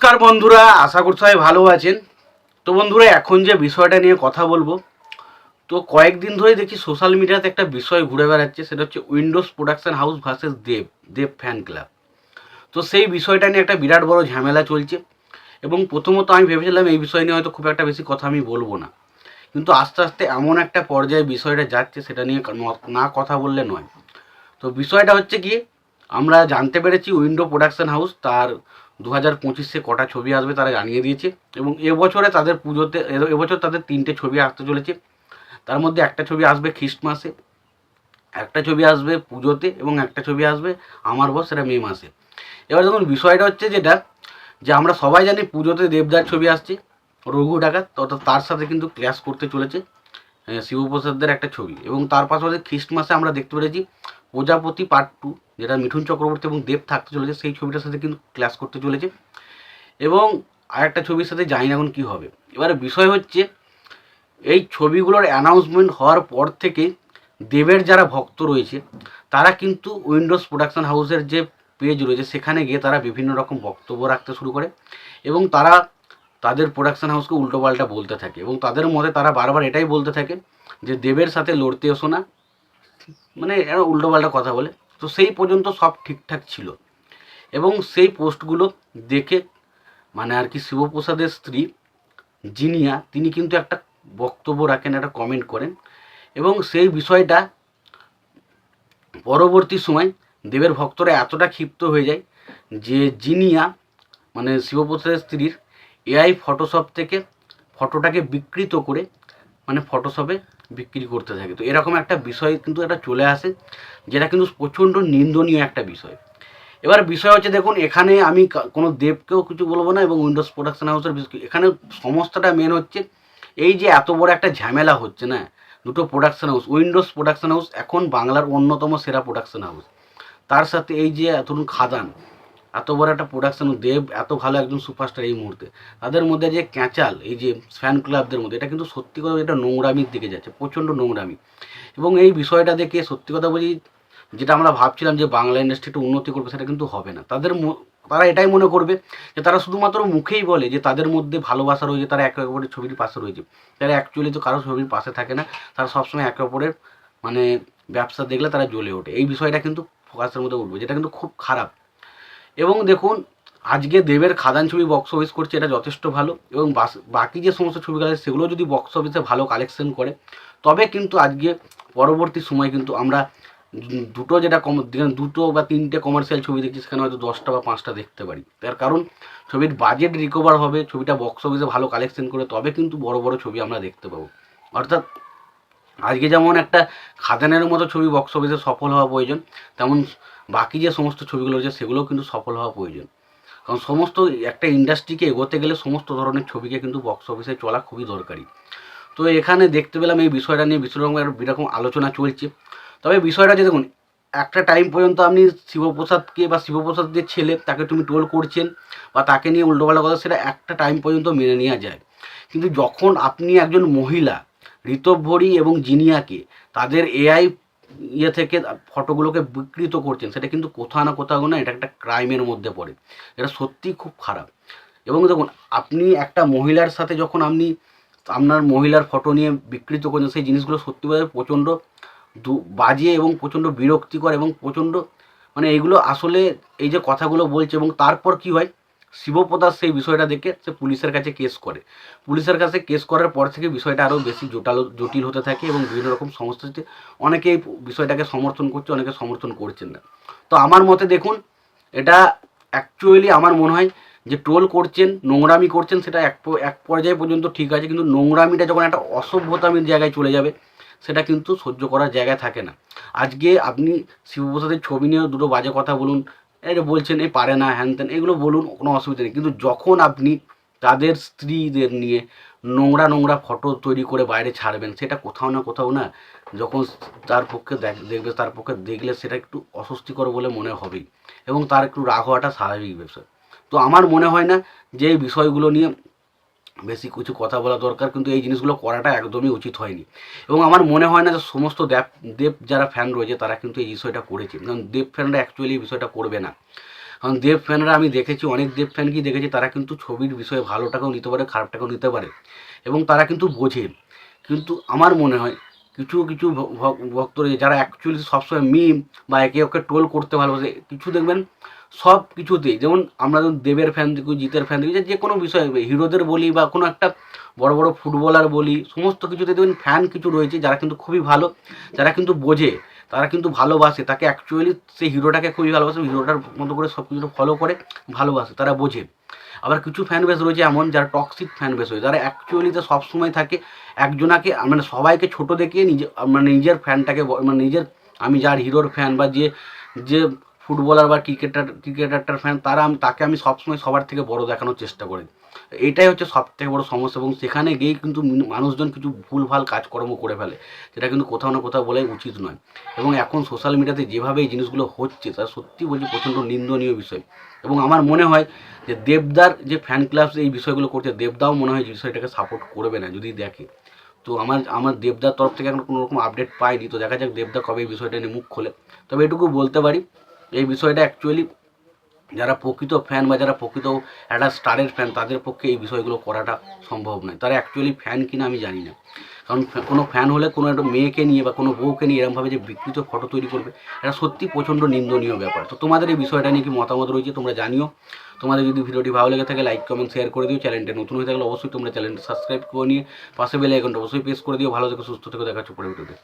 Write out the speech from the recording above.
নমস্কার বন্ধুরা, আশা করছি সবাই ভালো আছেন। তো বন্ধুরা, এখন যে বিষয়টা নিয়ে কথা বলব, তো কয়েকদিন ধরে দেখি সোশ্যাল মিডিয়াতে একটা বিষয় ঘুরে বেড়াচ্ছে, সেটা হচ্ছে Windows production house versus Dev Dev fan club তো সেই বিষয়টা নিয়ে একটা বিরাট বড় ঝামেলা চলছে এবং প্রথমত আমি ভেবেছিলাম এই বিষয় নিয়ে হয়তো খুব একটা বেশি কথা আমি বলব না। কিন্তু আস্তে আস্তে এমন একটা পর্যায়ে বিষয়টা যাচ্ছে, সেটা নিয়ে ন- না কথা বললে নয়। তো বিষয়টা হচ্ছে কি আমরা জানতে পেরেছি উইন্ডো প্রোডাকশন হাউস তার দু হাজার পঁচিশে কটা ছবি আসবে তারা জানিয়ে দিয়েছে এবং এবছরে তাদের পুজোতে এবছর তাদের তিনটে ছবি আসতে চলেছে। তার মধ্যে একটা ছবি আসবে খ্রিস্টমাসে, একটা ছবি আসবে পুজোতে এবং একটা ছবি আসবে আমার বস সেটা মে মাসে। এবার দেখুন, বিষয়টা হচ্ছে যেটা, যে আমরা সবাই জানি পুজোতে দেবদার ছবি আসছে, রঘু ডাকাত অর্থাৎ তার সাথে কিন্তু ক্ল্যাশ করতে চলেছে শিবপ্রসাদদের একটা ছবি এবং তার পাশাপাশি খ্রিস্টমাসে আমরা দেখতে পেরেছি প্রজাপতি পার্ট টু যেটা মিঠুন চক্রবর্তী এবং দেব থাকতে চলেছে, সেই ছবিটার সাথে কিন্তু ক্লাস করতে চলেছে। এবং আরেকটা ছবির সাথে জানি না এখন কী হবে। এবারে বিষয় হচ্ছে, এই ছবিগুলোর অ্যানাউন্সমেন্ট হওয়ার পর থেকে দেবের যারা ভক্ত রয়েছে, তারা কিন্তু উইন্ডোজ প্রোডাকশন হাউসের যে পেজ রয়েছে, সেখানে গিয়ে তারা বিভিন্ন রকম বক্তব্য রাখতে শুরু করে এবং তারা তাদের প্রোডাকশন হাউসকে উল্টোপাল্টা বলতে থাকে এবং তাদের মতে তারা বারবার এটাই বলতে থাকে যে দেবের সাথে লড়তে এসো না মানে এরা উল্টোপাল্টা কথা বলে। তো সেই পর্যন্ত সব ঠিকঠাক ছিল। এবং সেই পোস্টগুলো দেখে মানে আর কি শিবপ্রসাদের স্ত্রী জিনিয়া, তিনি কিন্তু একটা বক্তব্য রাখেন, একটা কমেন্ট করেন। এবং সেই বিষয়টা পরবর্তী সময় দেবের ভক্তরা এতটা ক্ষিপ্ত হয়ে যায় যে জিনিয়া মানে শিবপ্রসাদের স্ত্রীর এআই ফটোশপ থেকে ফটোটাকে বিকৃত করে মানে ফটোশপে বিক্রি করতে থাকে। তো এরকম একটা বিষয় কিন্তু এটা চলে আসে, যেটা কিন্তু প্রচণ্ড নিন্দনীয় একটা বিষয়। এবার বিষয় হচ্ছে, দেখুন, এখানে আমি কোনো দেবকেও কিছু বলব না এবং উইন্ডোজ প্রোডাকশন হাউসের এখানে সমস্যাটা মেন হচ্ছে, এই যে এত বড় একটা ঝামেলা হচ্ছে, না? দুটো production house Windows production house এখন বাংলার অন্যতম সেরা প্রোডাকশন হাউস তার সাথে এই যে, ধরুন খাদান এত বড় একটা প্রোডাকশন দেব, এত ভালো একজন সুপারস্টার এই মুহূর্তে। তাদের মধ্যে যে ক্যাঁচাল, এই যে ফ্যান ক্লাবদের মধ্যে, এটা কিন্তু সত্যি কথা এটা নোংরামির দিকে যাচ্ছে, প্রচণ্ড নোংরামি। এবং এই বিষয়টা দেখে সত্যি কথা বলি, যেটা আমরা ভাবছিলাম যে বাংলা ইন্ডাস্ট্রি একটু উন্নতি করবে, সেটা কিন্তু হবে না। তাদের তারা এটাই মনে করবে যে তারা শুধুমাত্র মুখেই বলে যে তাদের মধ্যে ভালোবাসা রয়েছে, তারা একে অপরের ছবির পাশে রয়েছে। তারা অ্যাকচুয়ালি তো কারও ছবির পাশে থাকে না, তারা সবসময় একে অপরের মানে ব্যবসা দেখলে তারা জ্বলে ওঠে। এই বিষয়টা কিন্তু ফোকাসের মধ্যে উঠবে, যেটা কিন্তু খুব খারাপ। এবং দেখুন, আজকে দেবের খাদান ছবি বক্স অফিস করছে, এটা যথেষ্ট ভালো। এবং বাকি যে সমস্ত ছবিগুলো আছে, সেগুলো যদি বক্স অফিসে ভালো কালেকশন করে, তবে কিন্তু আজকে পরবর্তী সময় কিন্তু আমরা দুটো যেটা কম দুটো বা তিনটে কমার্শিয়াল ছবি দেখছি, সেখানে হয়তো দশটা বা পাঁচটা দেখতে পারি। তার কারণ, ছবির বাজেট রিকভার হবে, ছবিটা বক্স অফিসে ভালো কালেকশন করে, তবে কিন্তু বড় বড় ছবি আমরা দেখতে পাবো। অর্থাৎ আজকে যেমন একটা খাদানের মতো ছবি বক্স অফিসে সফল হওয়া প্রয়োজন, তেমন বাকি যে সমস্ত ছবিগুলো রয়েছে সেগুলোও কিন্তু সফল হওয়া প্রয়োজন। কারণ সমস্ত একটা ইন্ডাস্ট্রিকে এগোতে গেলে সমস্ত ধরনের ছবিকে কিন্তু বক্স অফিসে চলা খুবই দরকারি। তো এখানে দেখতে পেলাম এই বিষয়টা নিয়ে একটা বিরকম আলোচনা চলছে। তবে বিষয়টা যে দেখুন, একটা টাইম পর্যন্ত আপনি শিবপ্রসাদকে বা শিবপ্রসাদের ছেলে তাকে তুমি টোল করছেন বা তাকে নিয়ে উল্টোপাল্টা কথা, সেটা একটা টাইম পর্যন্ত মেনে নেওয়া যায়। কিন্তু যখন আপনি একজন মহিলা ঋতভরি এবং জিনিয়াকে, তাদের এআই ইয়ে থেকে ফটোগুলোকে বিকৃত করছেন, সেটা কিন্তু কোথাও না কোথাও না এটা একটা ক্রাইমের মধ্যে পড়ে। এটা সত্যিই খুব খারাপ। এবং দেখুন, আপনি একটা মহিলার সাথে যখন আপনি আপনার মহিলার ফটো নিয়ে বিকৃত করছেন, সেই জিনিসগুলো সত্যি বলে প্রচণ্ড দু, বাজে এবং প্রচণ্ড বিরক্তিকর এবং প্রচণ্ড মানে এইগুলো আসলে এই যে কথাগুলো বলছে এবং তারপর কি হয়? শিবপ্রদাস সেই বিষয়টা দেখে সে পুলিশের কাছে কেস করে। পুলিশের কাছে কেস করার পর থেকে বিষয়টা আরও বেশি জটাল, জটিল হতে থাকে এবং বিভিন্ন রকম সমস্যা অনেকে এই বিষয়টাকে সমর্থন করছে, অনেকে সমর্থন করছেন না। তো আমার মতে দেখুন, এটা অ্যাকচুয়ালি আমার মনে হয় যে ট্রোল করছেন, নোংরামি করছেন, সেটা এক এক পর্যায়ে পর্যন্ত ঠিক আছে, কিন্তু নোংরামিটা যখন একটা অসভ্যতামির জায়গায় চলে যাবে, সেটা কিন্তু সহ্য করার জায়গায় থাকে না। আজকে আপনি শিবপ্রসাদের ছবি নিয়ে দুটো বাজে কথা বলুন যে বলছেন এ পারে না, হ্যান ত্যান, এগুলো বলুন, কোনো অসুবিধা নেই। কিন্তু যখন আপনি তাদের স্ত্রীদের নিয়ে নোংরা নোংরা ফটো তৈরি করে বাইরে ছাড়বেন, সেটা কোথাও না কোথাও না, যখন তার পক্ষে দেখ- দেখবে, তার পক্ষে দেখলে সেটা একটু অস্বস্তিকর বলে মনে হবেই। এবং তার একটু রাগ হওয়াটা স্বাভাবিক বিষয় তো আমার মনে হয় না যে এই বিষয়গুলো নিয়ে বেশি কিছু কথা বলা দরকার, কিন্তু এই জিনিসগুলো করাটা একদমই উচিত হয়নি। এবং আমার মনে হয় না যে সমস্ত দেব দেব যারা ফ্যান রয়েছে, তারা কিন্তু এই বিষয়টা করেছে। কারণ দেব ফ্যানরা অ্যাকচুয়ালি এই বিষয়টা করবে না। কারণ দেব ফ্যানরা আমি দেখেছি, অনেক দেব ফ্যানকেই দেখেছি, তারা কিন্তু ছবির বিষয়ে ভালোটাকেও নিতে পারে, খারাপটাকেও নিতে পারে। এবং তারা কিন্তু বোঝে। কিন্তু আমার মনে হয়, কিছু কিছু ভক্ত রয়েছে যারা অ্যাকচুয়ালি সবসময় মিম বা একে ওকে টোল করতে ভালোবাসে। কিছু দেখবেন সব কিছুতেই। যেমন আমরা যেমন দেবের ফ্যান দেখি, জিতের ফ্যান দেখি, যে কোনো বিষয় হিরোদের বলি বা কোনো একটা বড় বড় ফুটবলার বলি, সমস্ত কিছুতে দেখবেন ফ্যান কিছু রয়েছে যারা কিন্তু খুবই ভালো, যারা কিন্তু বোঝে, তারা কিন্তু ভালোবাসে, তাকে অ্যাকচুয়ালি সেই হিরোটাকে খুবই ভালোবাসে, হিরোটার মতো করে সব কিছু ফলো করে, ভালোবাসে, তারা বোঝে। আবার কিছু ফ্যান বেস রয়েছে এমন যারা টক্সিক ফ্যান বেস রয়েছে যারা অ্যাকচুয়ালিতে সবসময় থাকে, একজনাকে মানে সবাইকে ছোট দেখিয়ে নিজে মানে নিজের ফ্যানটাকে মানে নিজের, আমি যার হিরোর ফ্যান বা যে যে ফুটবলার বা ক্রিকেটার, ক্রিকেটারটার ফ্যান তারা আমি, তাকে আমি সবসময় সবার থেকে বড় দেখানোর চেষ্টা করি। এটাই হচ্ছে সব থেকে বড় সমস্যা এবং সেখানে গিয়েই কিন্তু মানুষজন কিছু ভুলভাল কাজকর্ম করে ফেলে সেটা কিন্তু কোথাও না কোথাও বলাই উচিত নয়। এবং এখন সোশ্যাল মিডিয়াতে যেভাবে এই জিনিসগুলো হচ্ছে তা সত্যি বলছি প্রচণ্ড নিন্দনীয় বিষয়। এবং আমার মনে হয় যে দেবদার যে ফ্যান ক্লাব এই বিষয়গুলো করছে, দেবদাও মনে হয় যে বিষয়টাকে সাপোর্ট করবে না, যদি দেখে। তো আমার আমার দেবদার তরফ থেকে এখন কোনো রকম আপডেট পাইনি, তো দেখা যাক দেবদা কবে এই বিষয়টা নিয়ে মুখ খোলে। তবে এটুকু বলতে পারি এই বিষয়টা অ্যাকচুয়ালি যারা প্রকৃত ফ্যান বা যারা প্রকৃত একটা স্টারের ফ্যান তাদের পক্ষে এই বিষয়গুলো করাটা সম্ভব নয়। তারা অ্যাকচুয়ালি ফ্যান কিনা আমি জানি না। কারণ কোনো ফ্যান হলে কোনো একটা মেয়েকে নিয়ে বা কোনো বউকে নিয়ে এরকমভাবে যে বিকৃত ফটো তৈরি করবে, এটা সত্যি প্রচণ্ড নিন্দনীয় ব্যাপার। তো তোমাদের এই বিষয়টা নিয়ে কি মতামত রয়েছে তোমরা জানিও। তোমাদের যদি ভিডিওটি ভালো লেগে থাকে লাইক কমেন্ট শেয়ার করে দিও। চ্যানেলটা নতুন হয়ে থাকলে অবশ্যই তোমরা চ্যানেলটা সাবস্ক্রাইব করে নিয়ে পাশে বেল আইকনটা অবশ্যই প্রেস করে দিও। ভালো থেকে, সুস্থ থেকে দেখাচ্ছ পরে ভিডিওতে